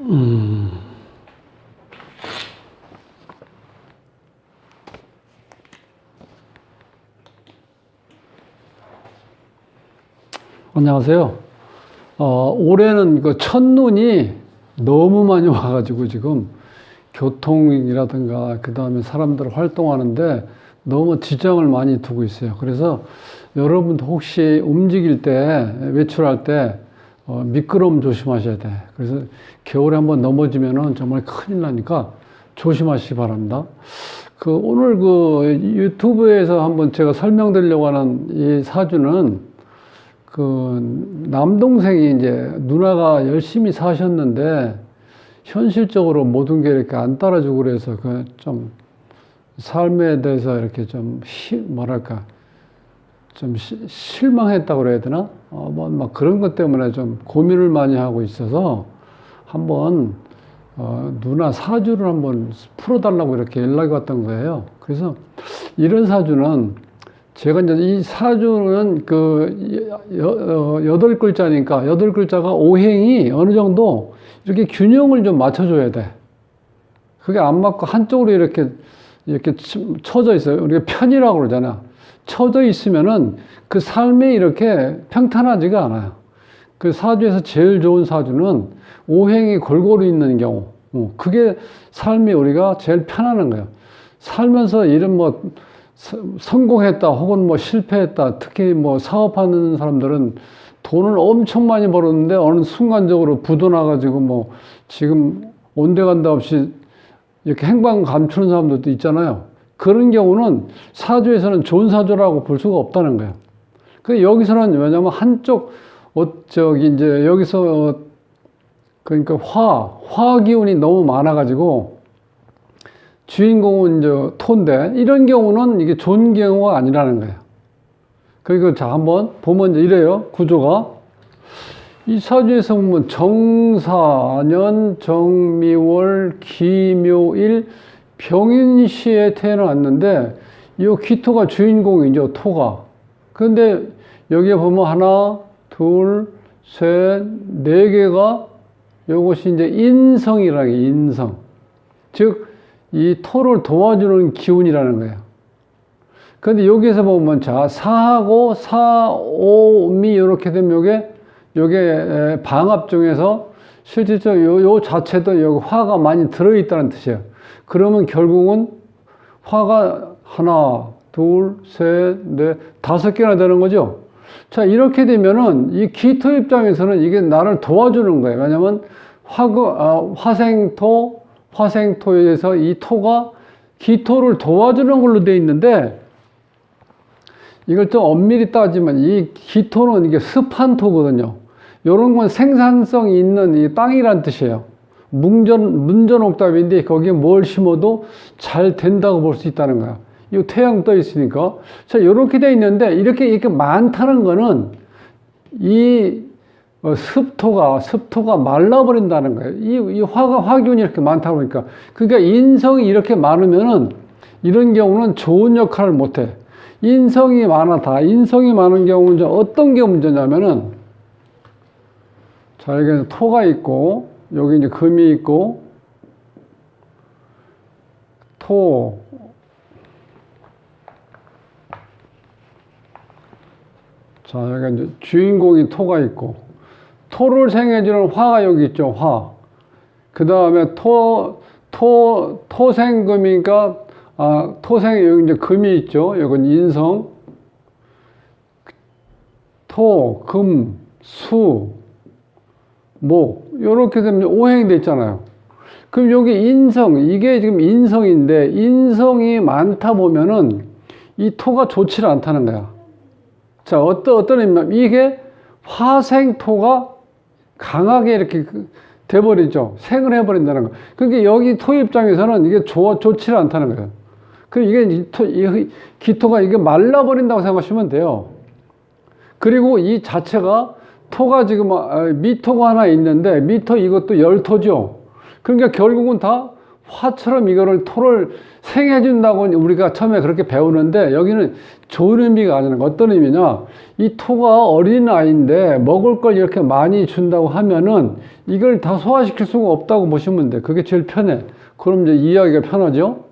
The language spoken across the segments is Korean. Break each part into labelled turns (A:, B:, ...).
A: 음. 안녕하세요. 어, 올해는 그 첫눈이 너무 많이 와가지고 지금 교통이라든가 그 다음에 사람들 활동하는데 너무 지장을 많이 두고 있어요. 그래서 여러분도 혹시 움직일 때, 외출할 때 어, 미끄러움 조심하셔야 돼. 그래서 겨울에 한번 넘어지면은 정말 큰일 나니까 조심하시기 바랍니다. 그 오늘 그 유튜브에서 한번 제가 설명드리려고 하는 이 사주는 그 남동생이 이제 누나가 열심히 사셨는데 현실적으로 모든 게 이렇게 안 따라주고 그래서 그 좀 삶에 대해서 이렇게 좀 시, 뭐랄까 좀 시, 실망했다고 그래야 되나? 어, 뭐, 막 그런 것 때문에 좀 고민을 많이 하고 있어서 한번 어, 누나 사주를 한번 풀어달라고 이렇게 연락이 왔던 거예요. 그래서 이런 사주는 제가 이제 이 사주는 그 여, 어, 여덟 글자니까 여덟 글자가 오행이 어느 정도 이렇게 균형을 좀 맞춰줘야 돼. 그게 안 맞고 한쪽으로 이렇게 이렇게 쳐져 있어요. 우리가 편이라고 그러잖아. 쳐져 있으면은 그 삶이 이렇게 평탄하지가 않아요. 그 사주에서 제일 좋은 사주는 오행이 골고루 있는 경우. 어, 그게 삶이 우리가 제일 편안한 거예요. 살면서 이런 뭐 성공했다 혹은 뭐 실패했다. 특히 뭐 사업하는 사람들은 돈을 엄청 많이 벌었는데 어느 순간적으로 부도 나가지고 뭐 지금 온데간데 없이 이렇게 행방 감추는 사람들도 있잖아요. 그런 경우는 사주에서는 좋은 사주라고 볼 수가 없다는 거예요. 그 여기서는 왜냐면 한쪽 어 저기 이제 여기서 어 그러니까 화, 화 기운이 너무 많아가지고 주인공은 이제 토인데 이런 경우는 이게 좋은 경우가 아니라는 거예요. 그리고 자 한번 보면 이제 이래요 구조가 이 사주에서 보면 정사년 정미월 기묘일 병인시에 태어났는데 이 기토가 주인공이죠 토가 그런데 여기에 보면 하나 둘 셋 네 개가 요것이 이제 인성이라는 게 인성 즉 이 토를 도와주는 기운이라는 거예요. 그런데 여기에서 보면 자 사하고 사오미 이렇게 되면 요게 요게 방합 중에서 실질적으로 요, 요 자체도 여기 화가 많이 들어 있다는 뜻이에요. 그러면 결국은 화가 하나, 둘, 셋, 넷, 다섯 개나 되는 거죠. 자, 이렇게 되면은 이 기토 입장에서는 이게 나를 도와주는 거예요. 왜냐면 화그, 아, 화생토, 화생토에서 이 토가 기토를 도와주는 걸로 되어 있는데 이걸 좀 엄밀히 따지면 이 기토는 이게 습한 토거든요. 이런 건 생산성이 있는 이 땅이란 뜻이에요. 문전, 문전옥답인데 거기에 뭘 심어도 잘 된다고 볼 수 있다는 거야. 이 태양 떠 있으니까. 자, 이렇게 돼 있는데 이렇게 이렇게 많다는 거는 이 어, 습토가, 습토가 말라버린다는 거예요. 이, 이 화가, 화균이 이렇게 많다 보니까. 그러니까 인성이 이렇게 많으면은 이런 경우는 좋은 역할을 못 해. 인성이 많아다. 인성이 많은 경우는 어떤 게 문제냐면은 자, 여기 토가 있고, 여기 이제 금이 있고, 토, 자, 여기 이제 주인공이 토가 있고, 토를 생해주는 화가 여기 있죠, 화. 그 다음에 토, 토, 토생금이니까, 아, 토생, 여기 이제 금이 있죠. 여긴 인성. 토, 금, 수, 목. 요렇게 되면 오행이 됐잖아요. 그럼 여기 인성, 이게 지금 인성인데, 인성이 많다 보면은 이 토가 좋지 않다는 거야. 자, 어떤, 어떤 의미냐면, 이게 화생토가 강하게 이렇게 돼버리죠. 생을 해버린다는 거. 그러니까 여기 토 입장에서는 이게 좋아, 좋지 않다는 거예요. 그 이게 토, 이 기토가 이게 말라버린다고 생각하시면 돼요. 그리고 이 자체가 토가 지금 미토가 하나 있는데 미토 이것도 열토죠. 그러니까 결국은 다 화처럼 이거를 토를 생해 준다고 우리가 처음에 그렇게 배우는데 여기는 좋은 의미가 아니라 어떤 의미냐? 이 토가 어린 아이인데 먹을 걸 이렇게 많이 준다고 하면은 이걸 다 소화시킬 수가 없다고 보시면 돼 그게 제일 편해. 그럼 이제 이해하기가 편하죠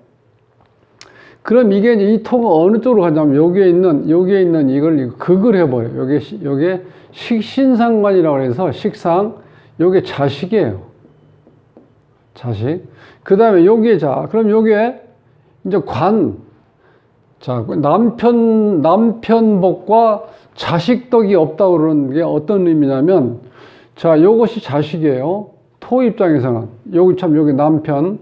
A: 그럼 이게 이제 이 토가 어느 쪽으로 가냐면 여기에 있는 여기에 있는 이걸 극을 해버려 요게 시- 요게 식신상관이라고 해서 식상 요게 자식이에요 자식. 그 다음에 여기에 자, 그럼 여기에 이제 관. 자, 남편, 남편복과 자식덕이 없다고 그러는 게 어떤 의미냐면, 자, 요것이 자식이에요. 토 입장에서는. 여기 참, 여기 남편.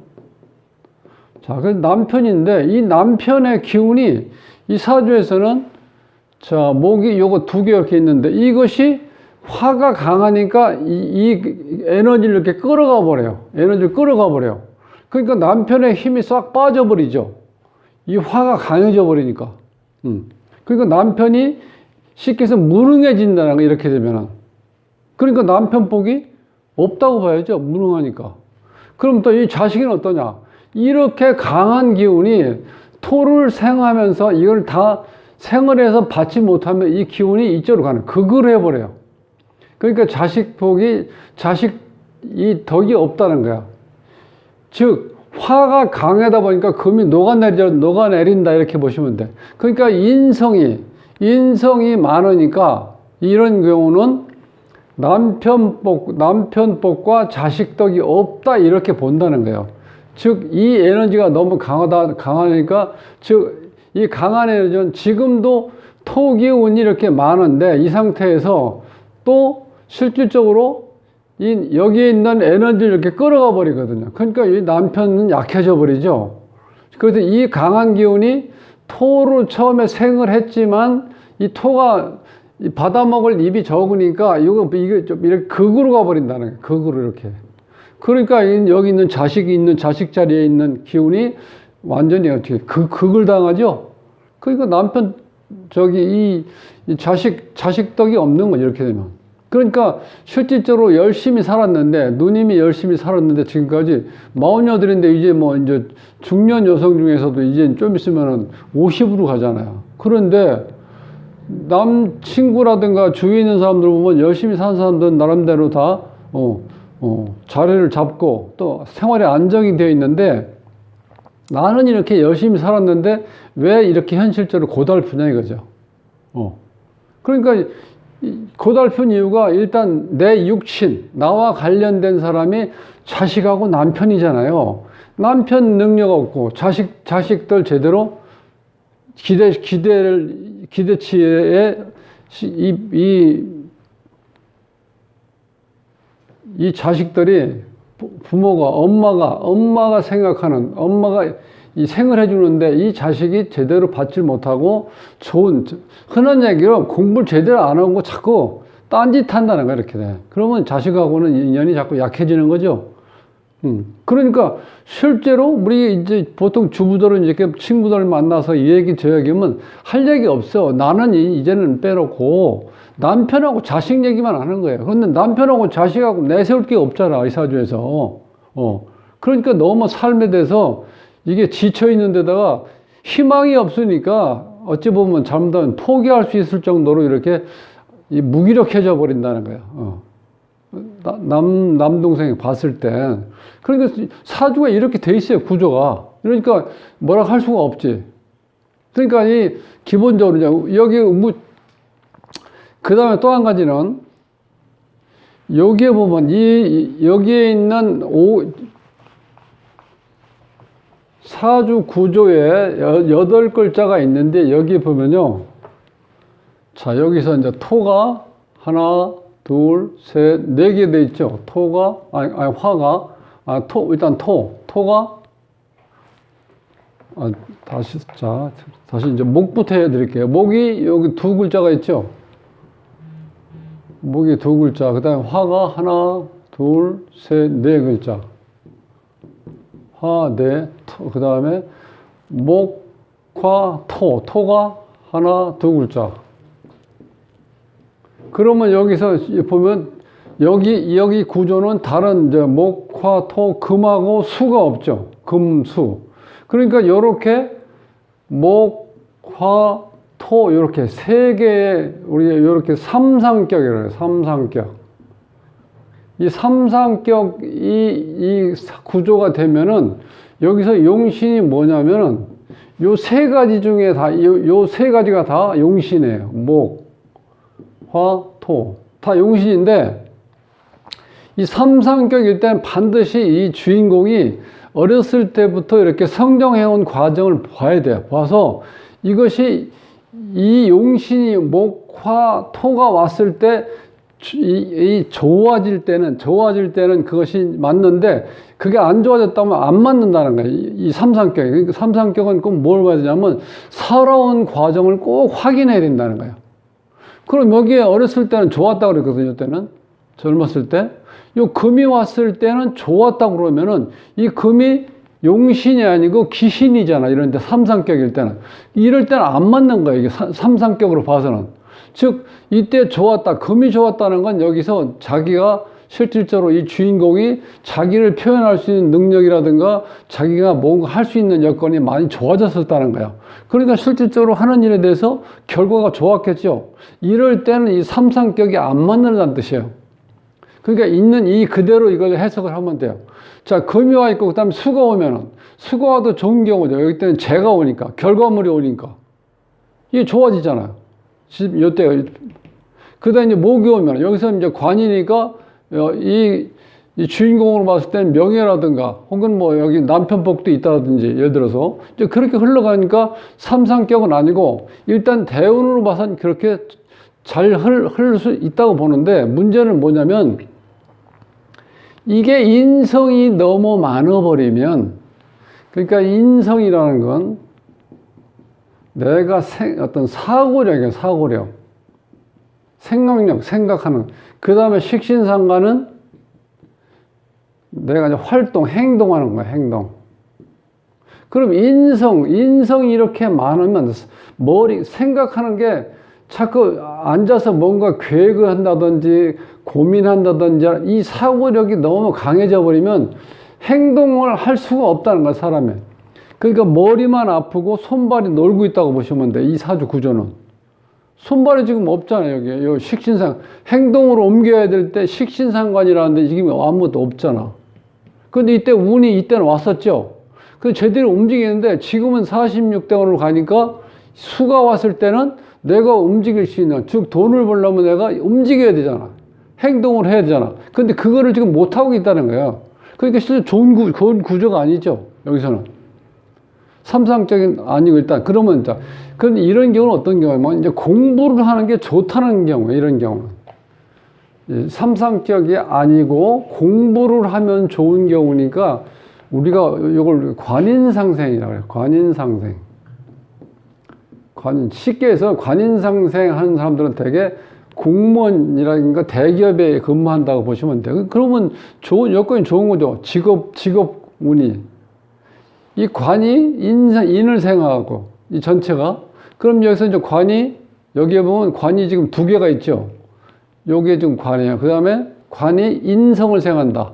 A: 자, 그 남편인데, 이 남편의 기운이 이 사주에서는 자, 목이 요거 두 개 이렇게 있는데, 이것이 화가 강하니까 이, 이 에너지를 이렇게 끌어가 버려요. 에너지를 끌어가 버려요. 그러니까 남편의 힘이 싹 빠져버리죠. 이 화가 강해져 버리니까. 음. 그러니까 남편이 쉽게 해서 무능해진다는 거 이렇게 되면은. 그러니까 남편 복이 없다고 봐야죠. 무능하니까. 그럼 또 이 자식은 어떠냐? 이렇게 강한 기운이 토를 생하면서 이걸 다 생을 해서 받지 못하면 이 기운이 이쪽으로 가는, 극을 해버려요. 그러니까 자식 복이, 자식 이 덕이 없다는 거야. 즉, 화가 강하다 보니까 금이 녹아내려, 녹아내린다 이렇게 보시면 돼. 그러니까 인성이, 인성이 많으니까 이런 경우는 남편 복, 남편 복과 자식 덕이 없다 이렇게 본다는 거예요. 즉, 이 에너지가 너무 강하다, 강하니까, 즉, 이 강한 에너지는 지금도 토 기운이 이렇게 많은데 이 상태에서 또 실질적으로 이 여기에 있는 에너지를 이렇게 끌어가 버리거든요. 그러니까 이 남편은 약해져 버리죠. 그래서 이 강한 기운이 토로 처음에 생을 했지만 이 토가 이 받아먹을 입이 적으니까 이거 이게 좀 이렇게 극으로 가 버린다는 거예요. 극으로 이렇게. 그러니까 이- 여기 있는 자식이 있는 자식 자리에 있는 기운이 완전히 어떻게 극, 극을 당하죠. 그러니까 남편 저기 이, 이 자식 자식 덕이 없는 거죠. 이렇게 되면. 그러니까 실질적으로 열심히 살았는데 누님이 열심히 살았는데 지금까지 마흔여덟인데 이제 뭐 이제 중년 여성 중에서도 이제 좀 있으면은 50으로 가잖아요. 그런데 남 친구라든가 주위에 있는 사람들 보면 열심히 사는 사람들은 나름대로 다 어, 어, 자리를 잡고 또 생활에 안정이 되어 있는데 나는 이렇게 열심히 살았는데 왜 이렇게 현실적으로 고달프냐 이거죠. 어. 그러니까 이 고달픈 이유가 일단 내 육친, 나와 관련된 사람이 자식하고 남편이잖아요. 남편 능력 없고 자식, 자식들 제대로 기대, 기대를, 기대치에 시- 이, 이, 이 자식들이 부- 부모가, 엄마가, 엄마가 생각하는, 엄마가 이 생을 해주는데 이 자식이 제대로 받지 못하고 좋은, 흔한 얘기로 공부를 제대로 안 하고 자꾸 딴짓 한다는 거야, 이렇게 돼. 그러면 자식하고는 인연이 자꾸 약해지는 거죠. 음. 그러니까 실제로 우리 이제 보통 주부들은 이렇게 친구들 만나서 이 얘기 저 얘기면 할 얘기 없어. 나는 이- 이제는 빼놓고 남편하고 자식 얘기만 하는 거예요. 그런데 남편하고 자식하고 내세울 게 없잖아, 이 사주에서. 어. 그러니까 너무 삶에 대해서 이게 지쳐 있는 데다가 희망이 없으니까 어찌 보면 잘못하면 포기할 수 있을 정도로 이렇게 이 무기력해져 버린다는 거야. 어. 나- 남, 남동생이 봤을 때. 그러니까 사주가 이렇게 돼 있어요, 구조가. 그러니까 뭐라 할 수가 없지. 그러니까 이 기본적으로 여기 뭐, 그 다음에 또 한 가지는 여기에 보면 이, 여기에 있는 오, 사주 구조에 여- 여덟 글자가 있는데 여기 보면요. 자, 여기서 이제 토가 하나, 둘, 셋, 네 개 돼 있죠. 토가, 아니, 아니, 화가, 아, 토, 일단 토, 토가, 아, 다시, 자, 다시 이제 목부터 해드릴게요. 목이 여기 두 글자가 있죠. 목이 두 글자, 그 다음에 화가 하나, 둘, 셋, 네 글자. 화, 네, 토, 그 다음에 목, 화, 토, 토가 하나, 두 글자. 그러면 여기서 보면 여기 여기 구조는 다른 이제 목, 화, 토, 금하고 수가 없죠. 금, 수. 그러니까 이렇게 목, 화, 토 이렇게 세 개의 우리 이렇게 삼상격이라고 해요. 삼상격. 이 삼상격 이, 이 구조가 되면은 여기서 용신이 뭐냐면은 요 세 가지 중에 다 요 세 가지가 다 용신이에요. 목, 화, 토. 다 용신인데 이 삼상격일 땐 반드시 이 주인공이 어렸을 때부터 이렇게 성장해온 과정을 봐야 돼요. 봐서 이것이 이 용신이 목, 화, 토가 왔을 때 이, 이 좋아질 때는 좋아질 때는 그것이 맞는데 그게 안 좋아졌다면 안 맞는다는 거예요. 이, 이 삼상격. 그러니까 삼상격은 꼭 뭘 봐야 되냐면 살아온 과정을 꼭 확인해야 된다는 거예요. 그럼 여기에 어렸을 때는 좋았다고 그랬거든요. 때는 젊었을 때. 요 금이 왔을 때는 좋았다고 그러면은 이 금이 용신이 아니고 귀신이잖아. 이런데 삼상격일 때는. 이럴 때는 안 맞는 거예요. 이게 삼상격으로 봐서는. 즉, 이때 좋았다. 금이 좋았다는 건 여기서 자기가 실질적으로 이 주인공이 자기를 표현할 수 있는 능력이라든가 자기가 뭔가 할 수 있는 여건이 많이 좋아졌었다는 거야. 그러니까 실질적으로 하는 일에 대해서 결과가 좋았겠죠. 이럴 때는 이 삼상격이 안 맞는다는 뜻이에요. 그러니까 있는 이 그대로 이걸 해석을 하면 돼요. 자, 와 있고, 그 다음에 수가 오면은, 수가 와도 좋은 경우죠. 여기 때는 재가 오니까, 결과물이 오니까. 이게 좋아지잖아요. 지금 요때, 그 다음에 이제 목이 오면, 여기서 이제 관이니까, 이, 이 주인공으로 봤을 때는 명예라든가, 혹은 뭐 여기 남편복도 있다든지, 예를 들어서, 이제 그렇게 흘러가니까 삼상격은 아니고, 일단 대운으로 봐서는 그렇게 잘흘수 있다고 보는데, 문제는 뭐냐면, 이게 인성이 너무 많아버리면, 그러니까 인성이라는 건 내가 생, 어떤 사고력이에요, 사고력. 생각력, 생각하는. 그 다음에 식신상관은 내가 이제 활동, 행동하는 거야, 행동. 그럼 인성, 인성이 이렇게 많으면 머리, 생각하는 게 자꾸 앉아서 뭔가 계획을 한다든지 고민한다든지 이 사고력이 너무 강해져 버리면 행동을 할 수가 없다는 거야, 사람이. 그러니까 머리만 아프고 손발이 놀고 있다고 보시면 돼, 이 사주 구조는. 손발이 지금 없잖아요, 여기. 요 식신상. 행동으로 옮겨야 될 때 식신상관이라는데 지금 아무것도 없잖아. 근데 이때 운이 이때는 왔었죠. 그 제대로 움직이는데 지금은 46대원으로 가니까 수가 왔을 때는 내가 움직일 수 있는, 즉 돈을 벌려면 내가 움직여야 되잖아. 행동을 해야 되잖아. 근데 그거를 지금 못하고 있다는 거야. 그러니까 실제 좋은, 구, 좋은 구조가 아니죠. 여기서는. 삼상적인, 아니고 일단, 그러면, 자, 그런데 이런 경우는 어떤 경우냐면, 이제 공부를 하는 게 좋다는 경우, 이런 경우는. 삼상격이 아니고 공부를 하면 좋은 경우니까 우리가 이걸 관인상생이라고 해요. 관인상생. 관, 쉽게 해서 관인상생 하는 사람들은 되게 공무원이라든가 대기업에 근무한다고 보시면 돼요. 그러면 좋은, 여건이 좋은 거죠. 직업, 직업 운이. 이 관이 인, 인을 생각하고, 이 전체가. 그럼 여기서 이제 관이, 여기에 보면 관이 지금 두 개가 있죠. 요게 지금 관이에요. 그 다음에 관이 인성을 생각한다.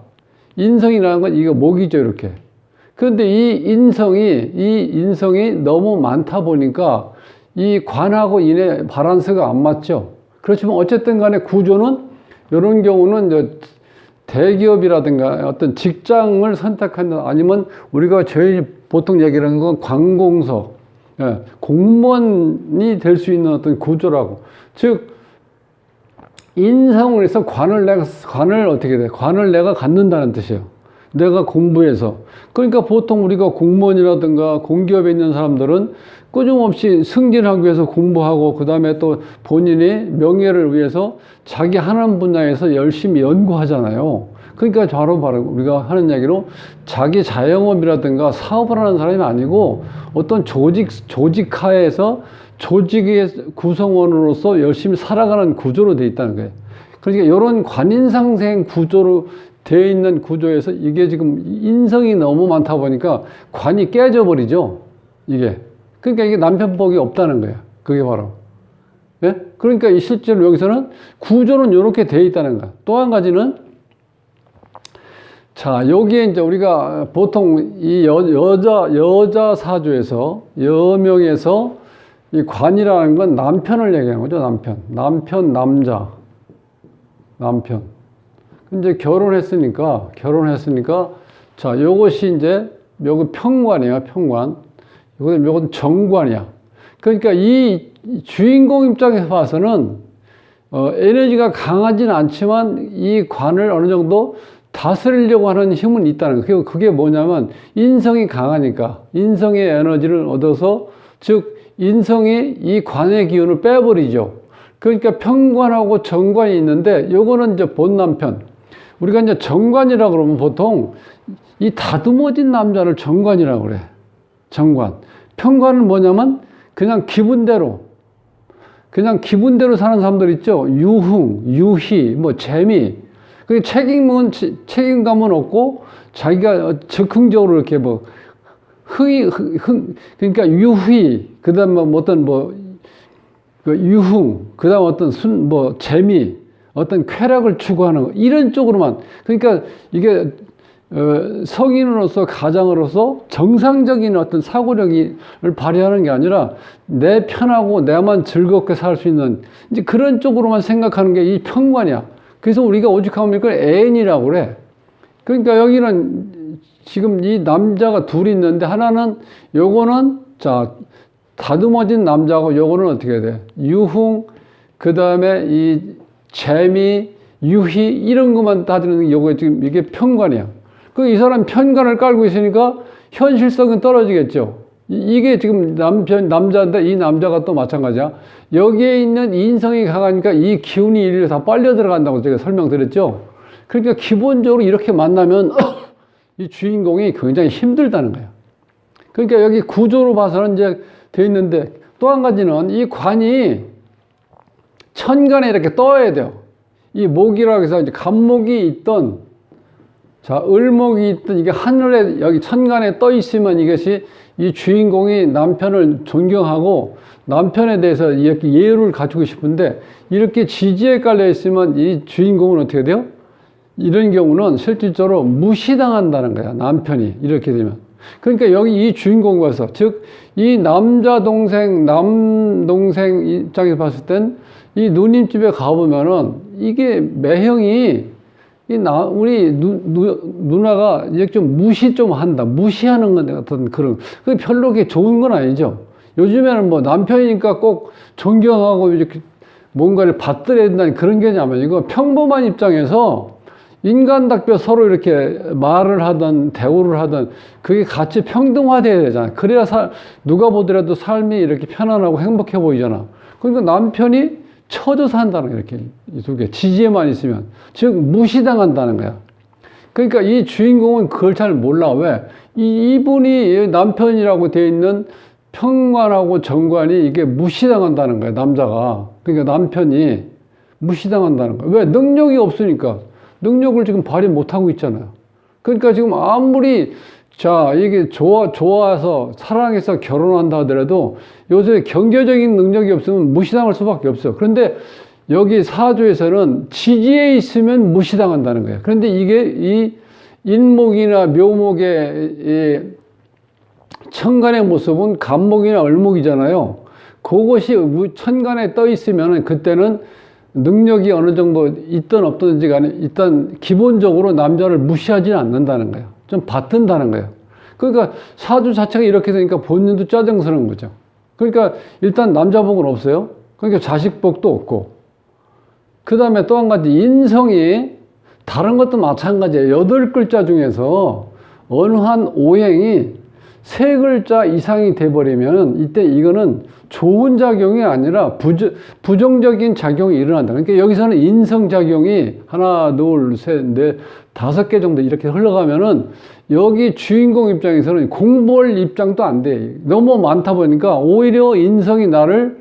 A: 인성이라는 건 이거 목이죠, 이렇게. 그런데 이 인성이, 이 인성이 너무 많다 보니까 이 관하고 인의 바란스가 안 맞죠. 그렇지만 어쨌든 간에 구조는 이런 경우는 대기업이라든가 어떤 직장을 선택한다 아니면 우리가 저희 보통 얘기하는 건 관공서, 예, 공무원이 될 수 있는 어떤 구조라고. 즉, 인성을 해서 관을 내가, 관을 어떻게 돼? 관을 내가 갖는다는 뜻이에요. 내가 공부해서. 그러니까 보통 우리가 공무원이라든가 공기업에 있는 사람들은 꾸준없이 승진하기 위해서 공부하고 그 다음에 또 본인의 명예를 위해서 자기 하는 분야에서 열심히 연구하잖아요. 그러니까 바로 바로 우리가 하는 얘기로 자기 자영업이라든가 사업을 하는 사람이 아니고 어떤 조직, 조직하에서 조직의 구성원으로서 열심히 살아가는 구조로 돼 있다는 거예요. 그러니까 이런 관인상생 구조로 되어 있는 구조에서 이게 지금 인성이 너무 많다 보니까 관이 깨져 버리죠. 이게. 그러니까 이게 남편복이 없다는 거예요. 그게 바로. 예? 그러니까 이 실제로 여기서는 구조는 이렇게 돼 있다는 거야. 또 한 가지는 자, 여기에 이제 우리가 보통 이 여, 여자, 여자 사주에서, 여명에서 이 관이라는 건 남편을 얘기하는 거죠, 남편. 남편, 남자. 남편. 이제 결혼했으니까, 결혼했으니까, 자, 요것이 이제, 요거 평관이야, 평관. 요거는, 요건 정관이야. 그러니까 이 주인공 입장에서 봐서는, 어, 에너지가 강하진 않지만 이 관을 어느 정도 다스리려고 하는 힘은 있다는 거예요. 그게 뭐냐면 인성이 강하니까 인성의 에너지를 얻어서 즉 인성이 이 관의 기운을 빼버리죠. 그러니까 평관하고 정관이 있는데 요거는 이제 본 남편. 우리가 이제 정관이라 그러면 보통 이 다듬어진 남자를 정관이라고 그래. 정관. 평관은 뭐냐면 그냥 기분대로 그냥 기분대로 사는 사람들 있죠. 유흥, 유희, 뭐 재미. 그 책임은 책임감은 없고 자기가 적극적으로 이렇게 뭐 흥이 흥 그러니까 유희 그다음 뭐 어떤 뭐그 유흥 그다음 어떤 순 뭐 재미 어떤 쾌락을 추구하는 거 이런 쪽으로만 그러니까 이게 어, 성인으로서 가장으로서 정상적인 어떤 사고력을 발휘하는 게 아니라 내 편하고 내만 즐겁게 살 수 있는 이제 그런 쪽으로만 생각하는 게 이 평관이야. 그래서 우리가 오죽하면 이걸 애인이라고 그래. 그러니까 여기는 지금 이 남자가 둘이 있는데 하나는 요거는 자 다듬어진 남자고 요거는 어떻게 돼? 유흥 그 다음에 이 재미 유희 이런 것만 따지는 요거 지금 이게 편관이야. 그 이 사람 편관을 깔고 있으니까 현실성은 떨어지겠죠. 이게 지금 남편, 남자인데 이 남자가 또 마찬가지야. 여기에 있는 인성이 강하니까 이 기운이 이리로 다 빨려 들어간다고 제가 설명드렸죠. 그러니까 기본적으로 이렇게 만나면 이 주인공이 굉장히 힘들다는 거예요. 그러니까 여기 구조로 봐서는 이제 돼 있는데 또 한 가지는 이 관이 천간에 이렇게 떠야 돼요. 이 목이라고 해서 이제 간목이 있던 자, 을목이 있던 이게 하늘에 여기 천간에 떠 있으면 이것이 이 주인공이 남편을 존경하고 남편에 대해서 이렇게 예우를 갖추고 싶은데 이렇게 지지에 깔려 있으면 이 주인공은 어떻게 돼요? 이런 경우는 실질적으로 무시당한다는 거야. 남편이 이렇게 되면. 그러니까 여기 이 주인공이 와서 즉 이 남자 동생 남 동생 입장에서 봤을 땐 이 누님집에 가보면은 이게 매형이 이 나, 우리 누, 누, 누나가 이제 좀 무시 좀 한다. 무시하는 건 같은 그런, 그게 별로 그게 좋은 건 아니죠. 요즘에는 뭐 남편이니까 꼭 존경하고 이렇게 뭔가를 받들어야 된다는 그런 개념이 아니고 평범한 입장에서 인간답게 서로 이렇게 말을 하든 대우를 하든 그게 같이 평등화돼야 되잖아. 그래야 사, 누가 보더라도 삶이 이렇게 편안하고 행복해 보이잖아. 그러니까 남편이 쳐져 산다는 거야, 이렇게. 이 두 개. 지지에만 있으면. 즉, 무시당한다는 거야. 그러니까 이 주인공은 그걸 잘 몰라. 왜? 이, 이분이 남편이라고 되어 있는 평관하고 정관이 이게 무시당한다는 거야, 남자가. 그러니까 남편이 무시당한다는 거야. 왜? 능력이 없으니까. 능력을 지금 발휘 못하고 있잖아요. 그러니까 지금 아무리 자, 이게 좋아, 좋아서 사랑해서 결혼한다 하더라도 요새 경제적인 능력이 없으면 무시당할 수밖에 없어. 그런데 여기 사주에서는 지지에 있으면 무시당한다는 거예요. 그런데 이게 이 인목이나 묘목의 이 천간의 모습은 간목이나 을목이잖아요. 그것이 천간에 떠 있으면 그때는 능력이 어느 정도 있든 없든지 간에 일단 기본적으로 남자를 무시하지는 않는다는 거예요. 좀 받든다는 거예요. 그러니까 사주 자체가 이렇게 되니까 본인도 짜증스러운 거죠. 그러니까 일단 남자복은 없어요. 그러니까 자식복도 없고. 그 다음에 또 한 가지 인성이 다른 것도 마찬가지예요. 여덟 글자 중에서 어느 한 오행이 세 글자 이상이 돼버리면 이때 이거는 좋은 작용이 아니라 부정, 부정적인 작용이 일어난다. 그러니까 여기서는 인성작용이 하나, 둘, 셋, 넷, 다섯 개 정도 이렇게 흘러가면은 여기 주인공 입장에서는 공부할 입장도 안 돼. 너무 많다 보니까 오히려 인성이 나를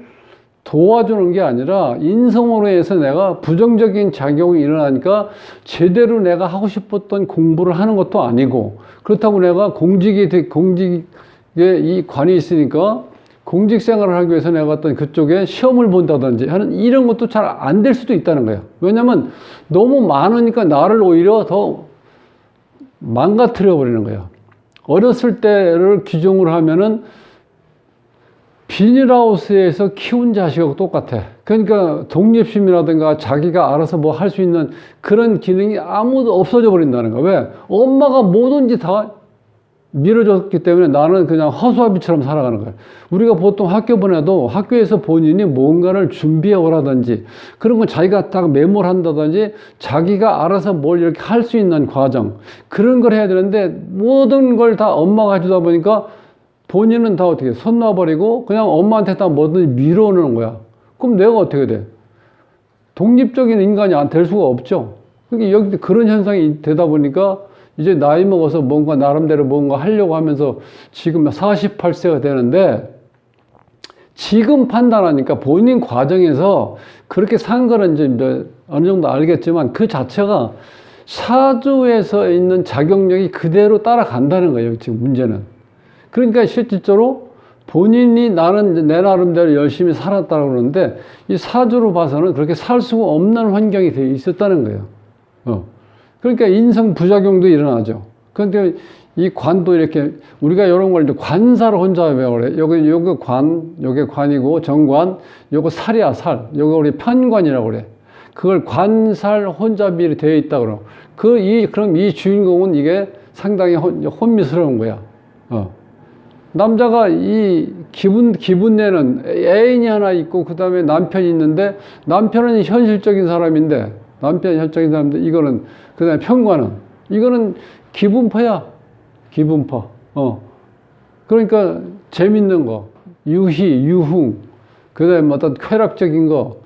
A: 도와주는 게 아니라 인성으로 해서 내가 부정적인 작용이 일어나니까 제대로 내가 하고 싶었던 공부를 하는 것도 아니고 그렇다고 내가 공직이 공직에 이 관이 있으니까 공직 생활을 하기 위해서 내가 어떤 그쪽에 시험을 본다든지 하는 이런 것도 잘 안 될 수도 있다는 거예요. 왜냐면 너무 많으니까 나를 오히려 더 망가뜨려 버리는 거예요. 어렸을 때를 규정으로 하면은 비닐하우스에서 키운 자식하고 똑같아. 그러니까 독립심이라든가 자기가 알아서 뭐 할 수 있는 그런 기능이 아무도 없어져 버린다는 거야. 왜? 엄마가 뭐든지 다 밀어줬기 때문에 나는 그냥 허수아비처럼 살아가는 거야. 우리가 보통 학교 보내도 학교에서 본인이 뭔가를 준비해 오라든지 그런 건 자기가 딱 메모를 한다든지 자기가 알아서 뭘 이렇게 할 수 있는 과정 그런 걸 해야 되는데 모든 걸 다 엄마가 해주다 보니까 본인은 다 어떻게 손 놔버리고 그냥 엄마한테 다 뭐든지 밀어오는 거야. 그럼 내가 어떻게 돼? 독립적인 인간이 안 될 수가 없죠. 그러니까 여기 그런 현상이 되다 보니까 이제 나이 먹어서 뭔가 나름대로 뭔가 하려고 하면서 지금 48세가 되는데 지금 판단하니까 본인 과정에서 그렇게 산 거는 이제 어느 정도 알겠지만 그 자체가 사주에서 있는 작용력이 그대로 따라간다는 거예요. 지금 문제는. 그러니까 실질적으로 본인이 나는 내 나름대로 열심히 살았다고 그러는데 이 사주로 봐서는 그렇게 살 수가 없는 환경이 되어 있었다는 거예요. 어. 그러니까 인성 부작용도 일어나죠. 그런데 이 관도 이렇게 우리가 이런 걸 관사를 혼자 배우래. 여기 요거 관, 요게 관이고 정관, 요거 살이야 살. 요거 우리 편관이라고 그래. 그걸 관살 혼잡이 되어 있다 그러. 그이 그럼 이 주인공은 이게 상당히 혼, 혼미스러운 거야. 어. 남자가 이 기분 기분 내는 애인이 하나 있고 그 다음에 남편이 있는데 남편은 현실적인 사람인데 남편이 현실적인 사람인데 이거는 그 다음에 편관은 이거는 기분파야. 기분파. 어. 그러니까 재밌는 거. 유희 유흥. 그 다음에 어떤 쾌락적인 거.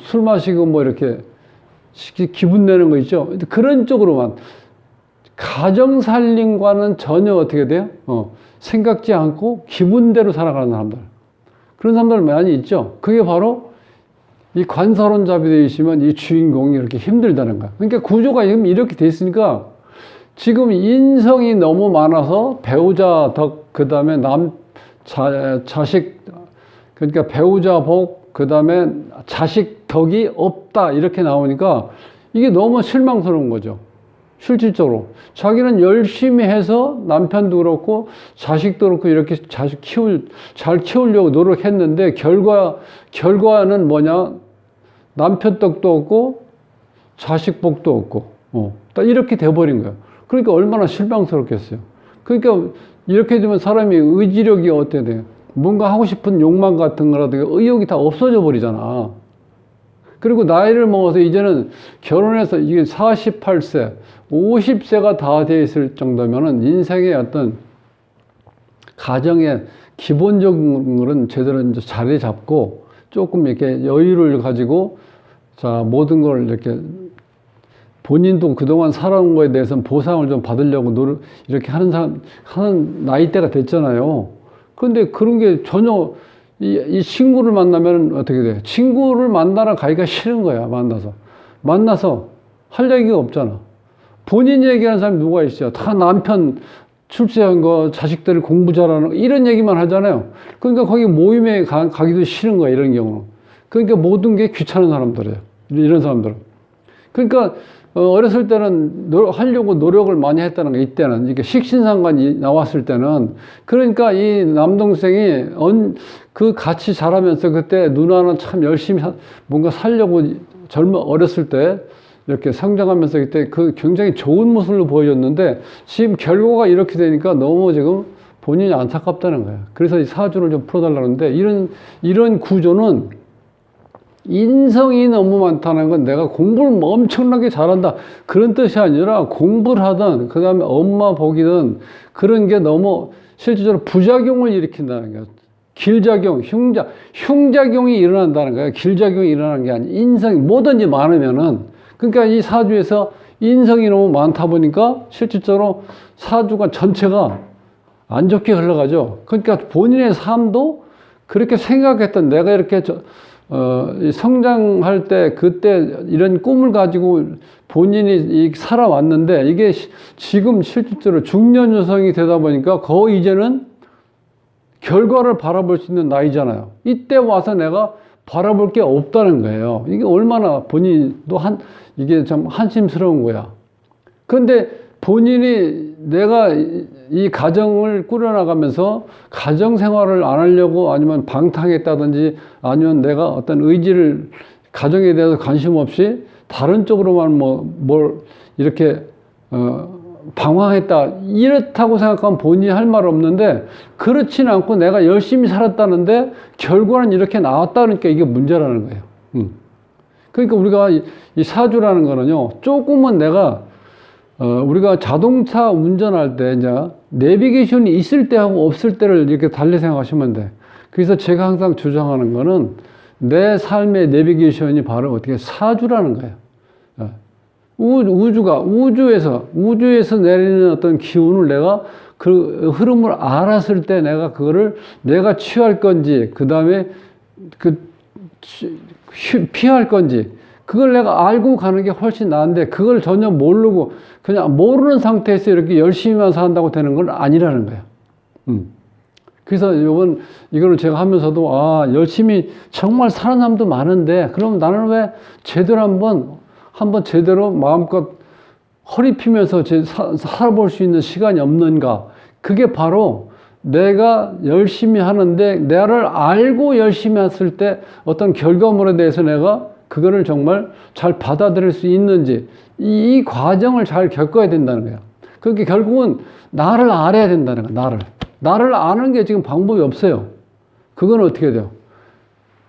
A: 술 마시고 뭐 이렇게 기분 내는 거 있죠? 그런 쪽으로만. 가정 살림과는 전혀 어떻게 돼요? 어, 생각지 않고 기분대로 살아가는 사람들. 그런 사람들 많이 있죠. 그게 바로 이 관사론잡이 되어 있으면 이 주인공이 이렇게 힘들다는 거야. 그러니까 구조가 이렇게 돼 있으니까 지금 인성이 너무 많아서 배우자 덕, 그 다음에 남, 자, 자식, 그러니까 배우자 복, 그 다음에 자식 덕이 없다. 이렇게 나오니까 이게 너무 실망스러운 거죠. 실질적으로. 자기는 열심히 해서 남편도 그렇고 자식도 그렇고 이렇게 자식 키울, 잘 키우려고 노력했는데 결과, 결과는 뭐냐? 남편 떡도 없고 자식 복도 없고, 어. 딱 이렇게 돼버린 거예요. 그러니까 얼마나 실망스럽겠어요. 그러니까 이렇게 되면 사람이 의지력이 어떻게 돼요? 뭔가 하고 싶은 욕망 같은 거라든가 의욕이 다 없어져 버리잖아. 그리고 나이를 먹어서 이제는 결혼해서 이게 48세, 50세가 다 돼 있을 정도면은 인생의 어떤 가정의 기본적인 거는 제대로 이제 자리 잡고 조금 이렇게 여유를 가지고 자, 모든 걸 이렇게 본인도 그동안 살아온 거에 대해서는 보상을 좀 받으려고 노력, 이렇게 하는 사람, 하는 나이대가 됐잖아요. 그런데 그런 게 전혀 이, 이 친구를 만나면 어떻게 돼? 친구를 만나러 가기가 싫은 거야, 만나서. 만나서 할 얘기가 없잖아. 본인 얘기하는 사람이 누가 있어요? 다 남편 출세한 거, 자식들 공부 잘하는 거, 이런 얘기만 하잖아요. 그러니까 거기 모임에 가, 가기도 싫은 거야, 이런 경우는. 그러니까 모든 게 귀찮은 사람들이에요. 이런 사람들은. 그러니까 어, 어렸을 때는 노, 하려고 노력을 많이 했다는 거, 이때는. 이게 식신상관이 나왔을 때는. 그러니까 이 남동생이 언, 그 같이 자라면서 그때 누나는 참 열심히 사, 뭔가 살려고 젊어, 어렸을 때 이렇게 성장하면서 그때 그 굉장히 좋은 모습을 보여줬는데 지금 결과가 이렇게 되니까 너무 지금 본인이 안타깝다는 거야. 그래서 이 사주를 좀 풀어달라는데 이런, 이런 구조는 인성이 너무 많다는 건 내가 공부를 뭐 엄청나게 잘한다 그런 뜻이 아니라 공부를 하든 그 다음에 엄마 복이든 그런 게 너무 실질적으로 부작용을 일으킨다는 거예요. 길작용, 흉작, 흉작용이 일어난다는 거예요. 길작용이 일어나는 게 아니라 인성이 뭐든지 많으면은 그러니까 이 사주에서 인성이 너무 많다 보니까 실질적으로 사주가 전체가 안 좋게 흘러가죠. 그러니까 본인의 삶도 그렇게 생각했던 내가 이렇게 저, 어, 성장할 때 그때 이런 꿈을 가지고 본인이 살아왔는데 이게 시, 지금 실질적으로 중년 여성이 되다 보니까 거의 이제는 결과를 바라볼 수 있는 나이잖아요. 이때 와서 내가 바라볼 게 없다는 거예요. 이게 얼마나 본인도 한, 이게 참 한심스러운 거야. 그런데 본인이 내가 이- 이 가정을 꾸려나가면서 가정 생활을 안 하려고 아니면 방탕했다든지 아니면 내가 어떤 의지를 가정에 대해서 관심 없이 다른 쪽으로만 뭐 뭘 이렇게 어 방황했다 이렇다고 생각하면 본인이 할 말 없는데 그렇지는 않고 내가 열심히 살았다는데 결과는 이렇게 나왔다니까 이게 문제라는 거예요. 음. 그러니까 우리가 이, 이 사주라는 거는요 조금은 내가 어, 우리가 자동차 운전할 때 이제 내비게이션이 있을 때하고 없을 때를 이렇게 달리 생각하시면 돼. 그래서 제가 항상 주장하는 거는 내 삶의 내비게이션이 바로 어떻게 사주라는 거예요. 어. 우주, 우주가 우주에서 우주에서 내리는 어떤 기운을 내가 그 흐름을 알았을 때 내가 그거를 내가 취할 건지 그 다음에 그 취- 휴- 피할 건지 그걸 내가 알고 가는 게 훨씬 나은데 그걸 전혀 모르고 그냥 모르는 상태에서 이렇게 열심히만 산다고 되는 건 아니라는 거야. 음. 그래서 이번 이거를 제가 하면서도 아 열심히 정말 사는 사람도 많은데 그럼 나는 왜 제대로 한번 한번 제대로 마음껏 허리 피면서 살아볼 수 있는 시간이 없는가? 그게 바로 내가 열심히 하는데 나를 알고 열심히 했을 때 어떤 결과물에 대해서 내가 그거를 정말 잘 받아들일 수 있는지 이, 이 과정을 잘 겪어야 된다는 거야. 그게 결국은 나를 알아야 된다는 거야. 나를 나를 아는 게 지금 방법이 없어요. 그건 어떻게 돼요?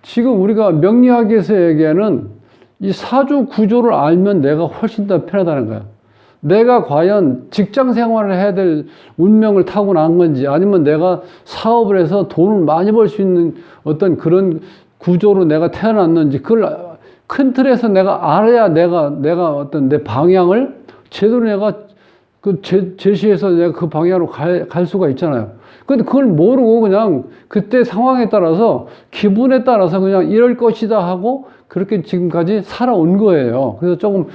A: 지금 우리가 명리학에서 얘기하는 이 사주 구조를 알면 내가 훨씬 더 편하다는 거야. 내가 과연 직장 생활을 해야 될 운명을 타고난 건지 아니면 내가 사업을 해서 돈을 많이 벌 수 있는 어떤 그런 구조로 내가 태어났는지 그걸 큰 틀에서 내가 알아야 내가 내가 어떤 내 방향을 제대로 내가 그 제, 제시해서 내가 그 방향으로 갈, 갈 수가 있잖아요. 근데 그걸 모르고 그냥 그때 상황에 따라서 기분에 따라서 그냥 이럴 것이다 하고 그렇게 지금까지 살아온 거예요. 그래서 조금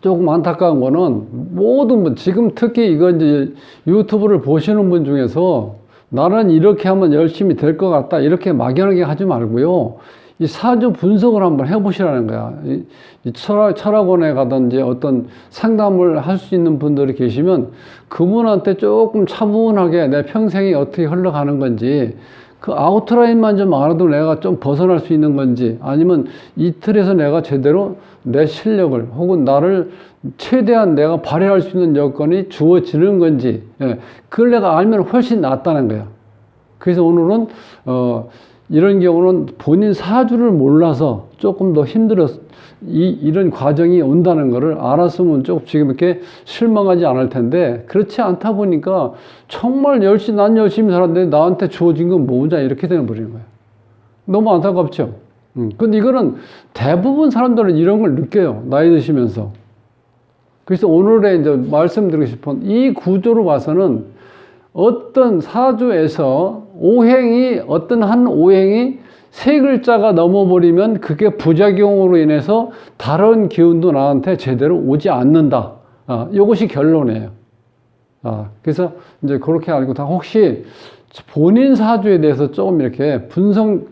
A: 조금 안타까운 거는 모든 분, 지금 특히 이거 이제 유튜브를 보시는 분 중에서 나는 이렇게 하면 열심히 될 것 같다. 이렇게 막연하게 하지 말고요. 이 사주 분석을 한번 해보시라는 거야. 이, 이 철학, 철학원에 가든지 어떤 상담을 할 수 있는 분들이 계시면 그분한테 조금 차분하게 내 평생이 어떻게 흘러가는 건지 그 아웃라인만 좀 알아도 내가 좀 벗어날 수 있는 건지 아니면 이 틀에서 내가 제대로 내 실력을 혹은 나를 최대한 내가 발휘할 수 있는 여건이 주어지는 건지 예, 그걸 내가 알면 훨씬 낫다는 거야. 그래서 오늘은 어, 이런 경우는 본인 사주를 몰라서 조금 더 힘들었 이 이런 과정이 온다는 것을 알았으면 조금 지금 이렇게 실망하지 않을 텐데 그렇지 않다 보니까 정말 열심히 난 열심히 살았는데 나한테 주어진 건 뭐냐 이렇게 되는 버리는 거예요. 너무 안타깝죠. 음. 근데 이거는 대부분 사람들은 이런 걸 느껴요. 나이 드시면서. 그래서 오늘의 이제 말씀드리고 싶은 이 구조로 봐서는 어떤 사주에서 오행이 어떤 한 오행이 세 글자가 넘어버리면 그게 부작용으로 인해서 다른 기운도 나한테 제대로 오지 않는다. 아, 이것이 결론이에요. 아, 그래서 이제 그렇게 알고 다 혹시 본인 사주에 대해서 조금 이렇게 분석,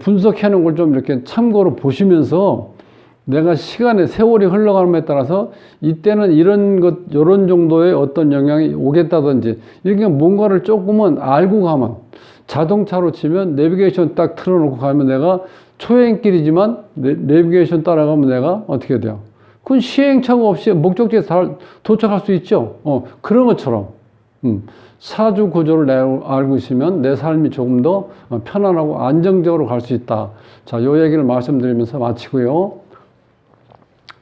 A: 분석해 놓은 걸 좀 이렇게 참고로 보시면서 내가 시간의 세월이 흘러감에 따라서 이때는 이런 것, 이런 정도의 어떤 영향이 오겠다든지 이렇게 뭔가를 조금은 알고 가면 자동차로 치면 내비게이션 딱 틀어놓고 가면 내가 초행길이지만 내, 내비게이션 따라가면 내가 어떻게 돼요? 그건 시행착오 없이 목적지에 다 도착할 수 있죠. 어, 그런 것처럼. 음, 사주 구조를 내- 알고 있으면 내 삶이 조금 더 어, 편안하고 안정적으로 갈 수 있다. 자, 요 얘기를 말씀드리면서 마치고요.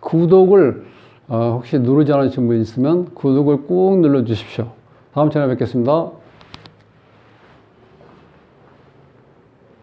A: 구독을 어, 혹시 누르지 않으신 분 있으면 구독을 꾹 눌러 주십시오. 다음 시간에 뵙겠습니다.